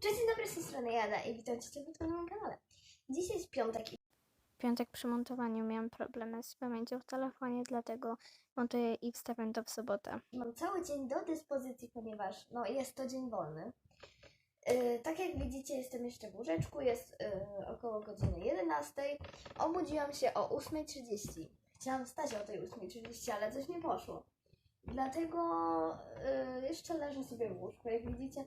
Cześć, dzień dobry, z tej strony Jada i witam Cię na moim kanale. Dzisiaj jest piątek i W piątek przy montowaniu miałam problemy z pamięcią w telefonie, dlatego montuję i wstawiam to w sobotę. mam cały dzień do dyspozycji, ponieważ no, jest to dzień wolny. Yy, tak jak widzicie, jestem jeszcze w łóżeczku, jest yy, około godziny 11. Obudziłam się o 8.30. Chciałam wstać o tej 8.30, ale coś nie poszło. Dlatego yy, jeszcze leżę sobie w łóżku, jak widzicie.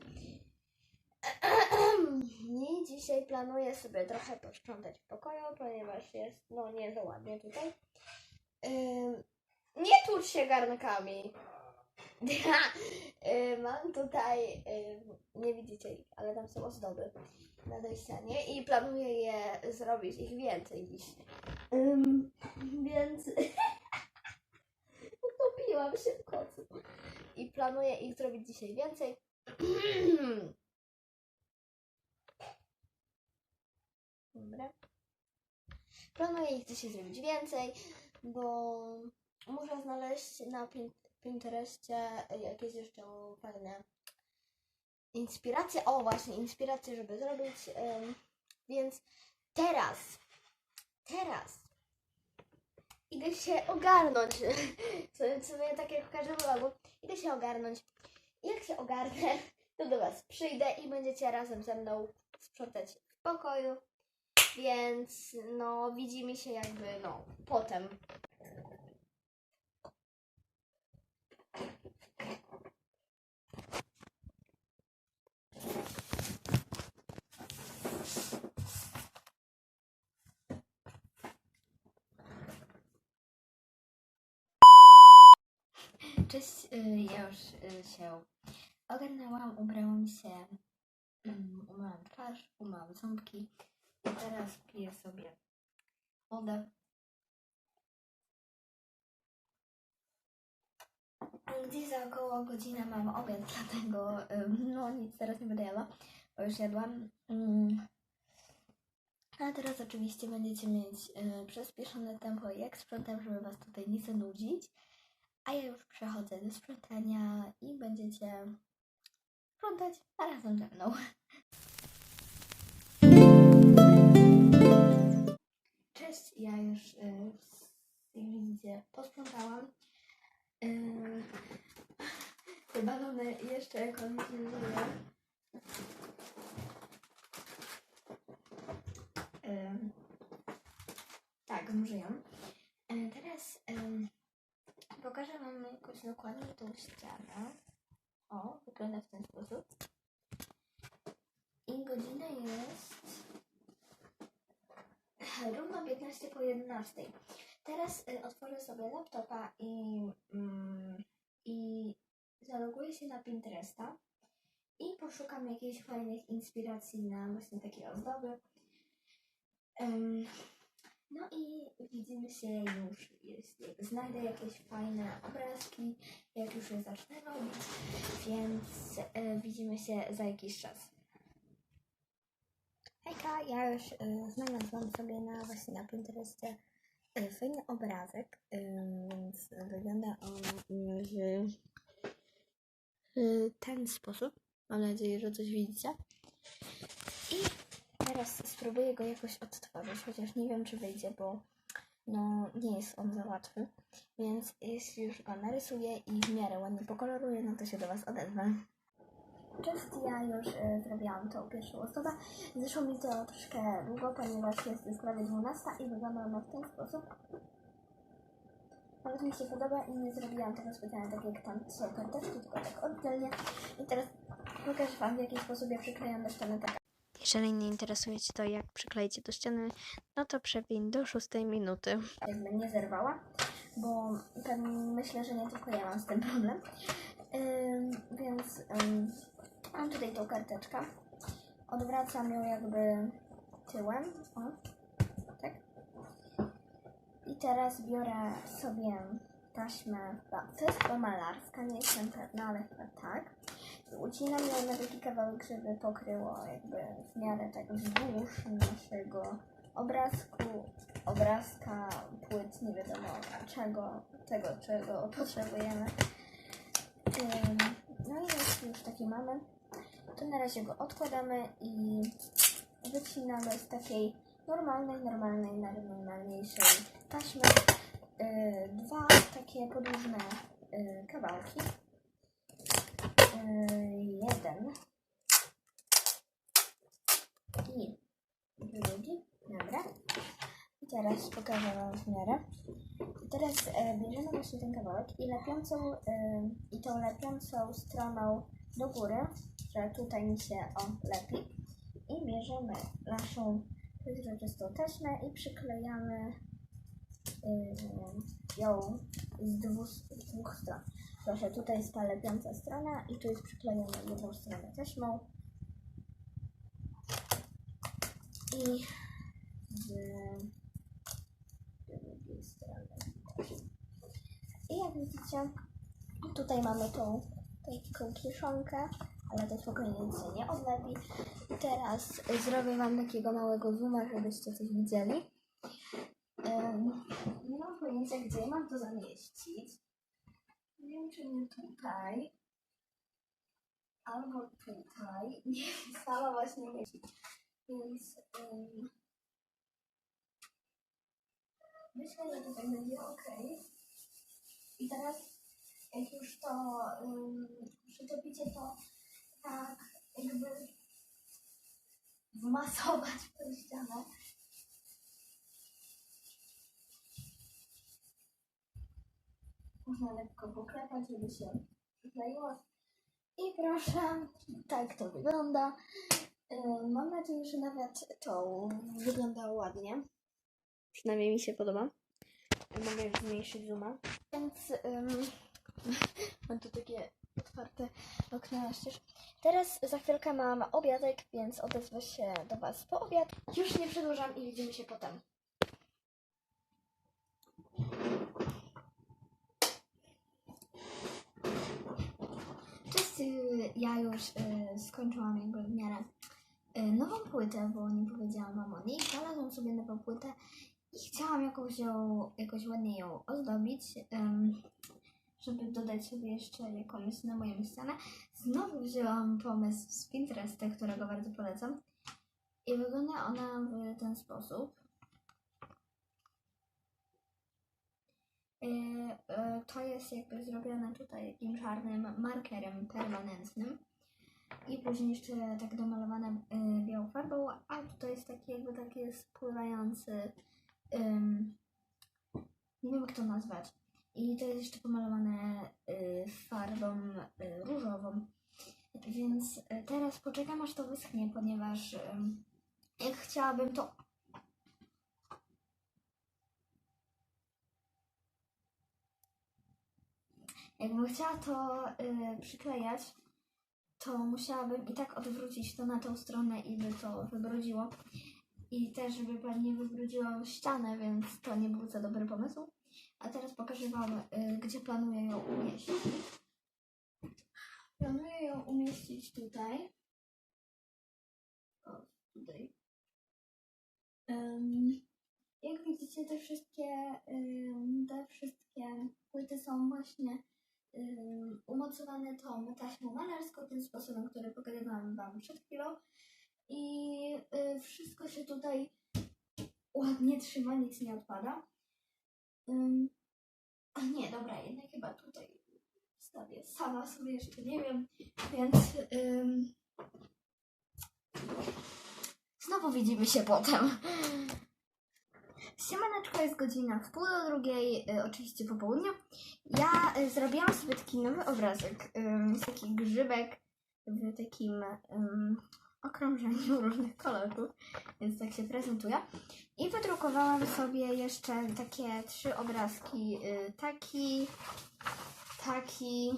I dzisiaj planuję sobie trochę posprzątać pokoju, ponieważ jest, no nie za ładnie tutaj. Ym, nie tucz się garnkami. Yy, Mam tutaj, yy, nie widzicie ich, ale tam są ozdoby na tej ścianie i planuję je zrobić ich więcej dziś. Więc utopiłam się w kocu i planuję ich zrobić dzisiaj więcej. Dobra. Planuję ich dzisiaj zrobić więcej, bo muszę znaleźć na Pin- Pinterestie jakieś jeszcze fajne inspiracje. O, właśnie, inspiracje, żeby zrobić. więc teraz, teraz idę się ogarnąć. W sumie tak jak w każdym vlogu. Idę się ogarnąć. Jak się ogarnę, to do Was przyjdę i będziecie razem ze mną sprzątać w pokoju. Więc no widzimy się jakby no potem. Cześć, y, ja już y, się ogarnęłam, ubrałam się, mm, umyłam twarz, umyłam ząbki teraz piję sobie wodę. Gdzieś za około godzinę mam obiad, dlatego no nic teraz nie będę jadła, bo już jadłam. Mm. A teraz oczywiście będziecie mieć y, przyspieszone tempo jak sprzątam, żeby Was tutaj nie zanudzić. A ja już przechodzę do sprzątania i będziecie sprzątać razem ze mną. Cześć, ja już y, widzicie posprzątałam. Y, te balony jeszcze kontynuuję. Y, tak, żyją. Y, teraz y, Pokażę Wam jakoś dokładnie tą ścianę. O, wygląda w ten sposób. I godzina jest równo 15 po 11. Teraz y, otworzę sobie laptopa i, mm, i zaloguję się na Pinteresta i poszukam jakichś fajnych inspiracji na właśnie takie ozdoby. No i widzimy się już, jeśli znajdę jakieś fajne obrazki, jak już je zacznę robić, więc e, widzimy się za jakiś czas. Ja już e, znalazłam sobie na właśnie na Pinterestie e, fajny obrazek, e, więc wygląda on w e, ten sposób. Mam nadzieję, że coś widzicie. I Teraz spróbuję go jakoś odtworzyć, chociaż nie wiem, czy wyjdzie, bo no, nie jest on za łatwy. Więc jeśli już go narysuję i w miarę ładnie pokoloruję, no to się do Was odezwę. Cześć, ja już y, zrobiłam tą pierwszą osobę. Zeszło mi to troszkę długo, ponieważ jest już prawie 12 i wygląda ona w ten sposób. Nawet mi się podoba i nie zrobiłam tego specjalnie tak jak tam są karteczki, tylko tak oddzielnie. I teraz pokażę Wam w jaki sposób ja przyklejam do ściany tak Jeżeli nie interesuje Cię to, jak przykleicie do ściany, no to przewiń do szóstej minuty. jakby nie zerwała, bo pewnie myślę, że nie tylko ja mam z tym problem. Ym, więc mam tutaj tą karteczkę. Odwracam ją jakby tyłem. O, tak. I teraz biorę sobie taśmę, to jest chyba malarska, nie jestem pewna, ale chyba tak. I ucinam ją na taki kawałek, żeby pokryło jakby w miarę tak wzdłuż naszego obrazku, obrazka, płyt, nie wiadomo czego, tego czego potrzebujemy. No i jeśli już takie mamy, To na razie go odkładamy i wycinamy z takiej normalnej, normalnej, najnormalniejszej taśmy y, dwa takie podłużne y, kawałki. Y, jeden i drugi. Dobra. I teraz pokażę Wam w miarę. I teraz e, bierzemy właśnie ten kawałek i lepiącą, e, i tą lepiącą stroną do góry, że tutaj mi się o lepi. I bierzemy naszą przezroczystą taśmę i przyklejamy e, ją z dwóch, z dwóch stron. Proszę, tutaj jest ta lepiąca strona i tu jest przyklejona jedną stronę taśmą. I z drugiej strony. I jak widzicie, tutaj mamy tą taką kieszonkę, ale to spokojnie się nie odlepi. Teraz zrobię Wam takiego małego zooma, żebyście coś widzieli. Em, nie mam pojęcia, gdzie mam to zamieścić. Nie wiem, czy nie tutaj. Albo tutaj. Nie sama właśnie myśli. Więc em, myślę, że tutaj będzie ok. I teraz, jak już to um, przyczepicie, to tak jakby wmasować tę ścianę. Można lekko poklepać, żeby się przykleiło. I proszę, tak to wygląda. Mam nadzieję, że nawet to wyglądało ładnie. Przynajmniej mi się podoba. Mogę zmniejszyć zooma. Więc ym, mam tu takie otwarte okna na ścież. Teraz za chwilkę mam obiadek, więc odezwę się do Was po obiad. Już nie przedłużam i widzimy się potem. Cześć, ja już y, skończyłam jakby w miarę y, nową płytę, bo nie powiedziałam wam o niej. Znalazłam sobie nową płytę i chciałam jakoś ją, jakoś ładnie ją ozdobić, ym, żeby dodać sobie jeszcze jakąś na moją ścianę. Znowu wzięłam pomysł z Pinteresta, którego bardzo polecam. I wygląda ona w ten sposób. Y, y, To jest jakby zrobione tutaj takim czarnym markerem permanentnym. I później jeszcze tak domalowane y, białą farbą, a tutaj jest taki jakby taki spływający, ym, nie wiem jak to nazwać. I to jest jeszcze pomalowane y, farbą y, różową. Więc y, teraz poczekam aż to wyschnie, ponieważ jak chciałabym to Jakbym chciała to przyklejać, to musiałabym i tak odwrócić to na tą stronę i by to wybrudziło. I też by pewnie wybrudziło ścianę, więc to nie był za dobry pomysł. A teraz pokażę Wam, y, gdzie planuję ją umieścić. Planuję ją umieścić tutaj. O, tutaj. Ym, jak widzicie, te wszystkie, ym, te wszystkie płyty są właśnie ym, umocowane tą taśmą malarską, tym sposobem, który pokazywałam Wam przed chwilą. I y, wszystko się tutaj ładnie trzyma, nic nie odpada. Ym, a nie, dobra, jednak chyba tutaj wstawię sama sobie jeszcze nie wiem, więc ym, znowu widzimy się potem. Siemaneczko, jest godzina w pół do drugiej, y, oczywiście po południu. Ja y, zrobiłam sobie taki nowy obrazek, jest taki grzybek w takim okrążeniu różnych kolorów, więc tak się prezentuje. I wydrukowałam sobie jeszcze takie trzy obrazki, y, taki, taki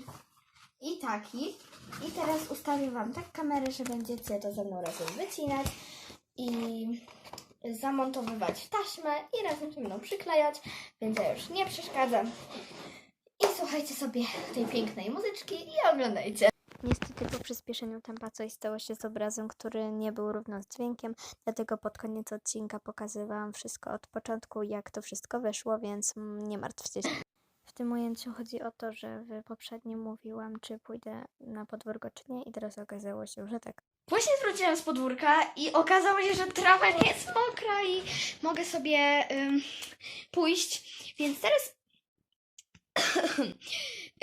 i taki. I teraz ustawię Wam tak kamerę, że będziecie to ze mną razem wycinać i zamontowywać taśmę i razem ze mną przyklejać, więc ja już nie przeszkadzam. I słuchajcie sobie tej pięknej muzyczki i oglądajcie. Niestety po przyspieszeniu tempa coś stało się z obrazem, który nie był równo z dźwiękiem, dlatego pod koniec odcinka pokazywałam wszystko od początku, jak to wszystko wyszło, więc mm, nie martwcie się. W tym ujęciu chodzi o to, że w poprzednim mówiłam, czy pójdę na podwórko, czy nie, i teraz okazało się, że tak. Właśnie wróciłam z podwórka i okazało się, że trawa nie jest mokra i mogę sobie ym, pójść. Więc teraz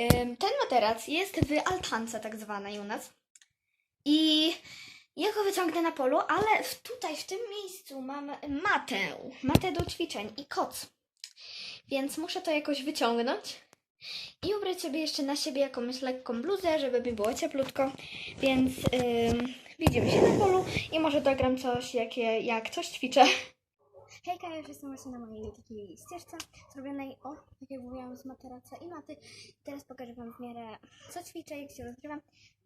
ten materac jest w altance tak zwanej u nas. I ja go wyciągnę na polu, ale tutaj w tym miejscu mam matę, matę do ćwiczeń i koc. Więc muszę to jakoś wyciągnąć i ubrać sobie jeszcze na siebie jakąś lekką bluzę, żeby mi było cieplutko. Więc ym, widzimy się na polu i może dogram coś, jakie, jak coś ćwiczę. Hejka, ja już jestem właśnie na mojej takiej ścieżce zrobionej, o, tak jak mówiłam, z materaca i maty. Teraz pokażę Wam w miarę, co ćwiczę, jak się rozgrywam.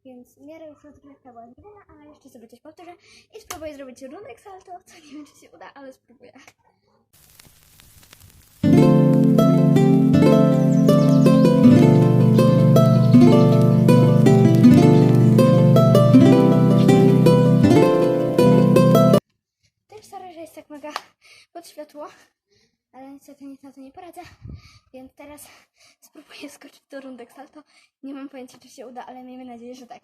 Więc w miarę już rozgrywka była zrobiona, ale jeszcze sobie coś powtórzę i spróbuję zrobić runek salto, co nie wiem, czy się uda, ale spróbuję. Że jest tak mega pod światło, ale niestety nic na to nie poradzę, więc teraz spróbuję skoczyć do rundek salto. Nie mam pojęcia, czy się uda, ale miejmy nadzieję, że tak.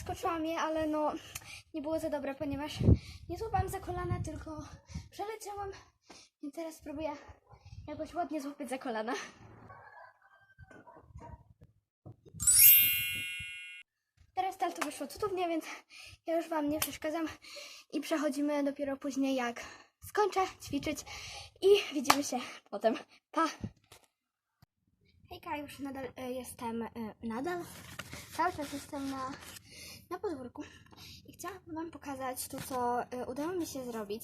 Skoczyłam je, ale no nie było za dobre, ponieważ nie złapałam za kolana, tylko przeleciałam, więc teraz spróbuję jakoś ładnie złapać za kolana. Wyszło cudownie, więc ja już Wam nie przeszkadzam i przechodzimy dopiero później, jak skończę ćwiczyć i widzimy się potem. Pa! Hejka, już nadal e, jestem, e, nadal, cały czas jestem na, na podwórku i chciałabym Wam pokazać to, co e, udało mi się zrobić,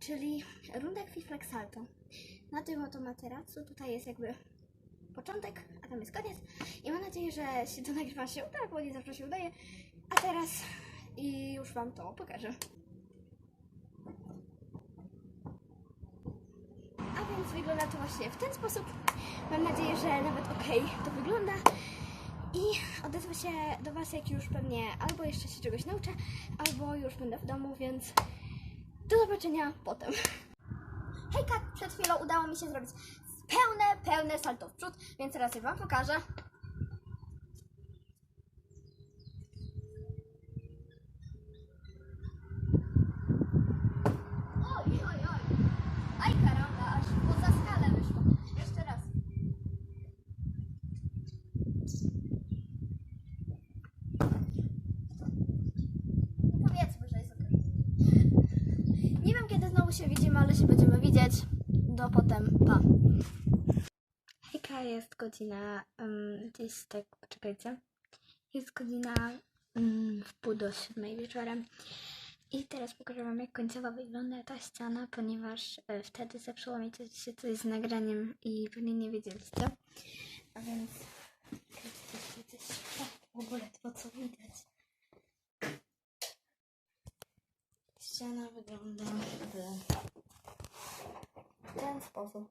czyli runda Fiflex Salto. Na tym oto materacu, tutaj jest jakby początek, a tam jest koniec. I mam nadzieję, że się to nagrywa się uda, bo nie zawsze się udaje. A teraz i już Wam to pokażę. A więc wygląda to właśnie w ten sposób. Mam nadzieję, że nawet ok to wygląda. I odezwę się do Was, jak już pewnie albo jeszcze się czegoś nauczę, albo już będę w domu, więc do zobaczenia potem. Hejka, przed chwilą udało mi się zrobić pełne, pełne salto w przód, więc teraz je Wam pokażę. Znowu się widzimy, ale się będziemy widzieć. Do potem. Pa. Hejka, jest godzina um, gdzieś tak, poczekajcie. Jest godzina um, w pół do siódmej wieczorem. I teraz pokażę Wam, jak końcowo wygląda ta ściana, ponieważ e, wtedy zepsuło mi coś, się coś z nagraniem i pewnie nie wiedzieliście. A więc w ogóle to co widać. Ściana wygląda ten sposób.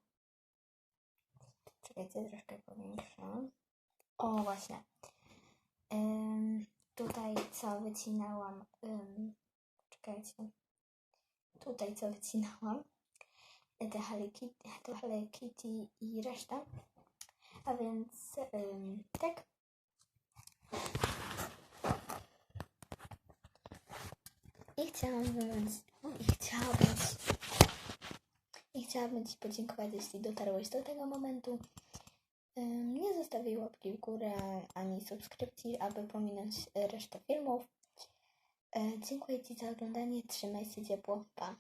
Czekajcie, troszkę powiększam. O, właśnie. Ym, tutaj co wycinałam. Ym, czekajcie. Tutaj co wycinałam. Te Hello Kitty, to Hello Kitty i reszta. A więc ym, tak. I chciałam wyjąć. I chciałabym i chciałabym Ci podziękować, jeśli dotarłeś do tego momentu. Nie zostawił łapki w górę ani subskrypcji, aby pominąć resztę filmów. E, Dziękuję Ci za oglądanie. Trzymaj się ciepło. Pa.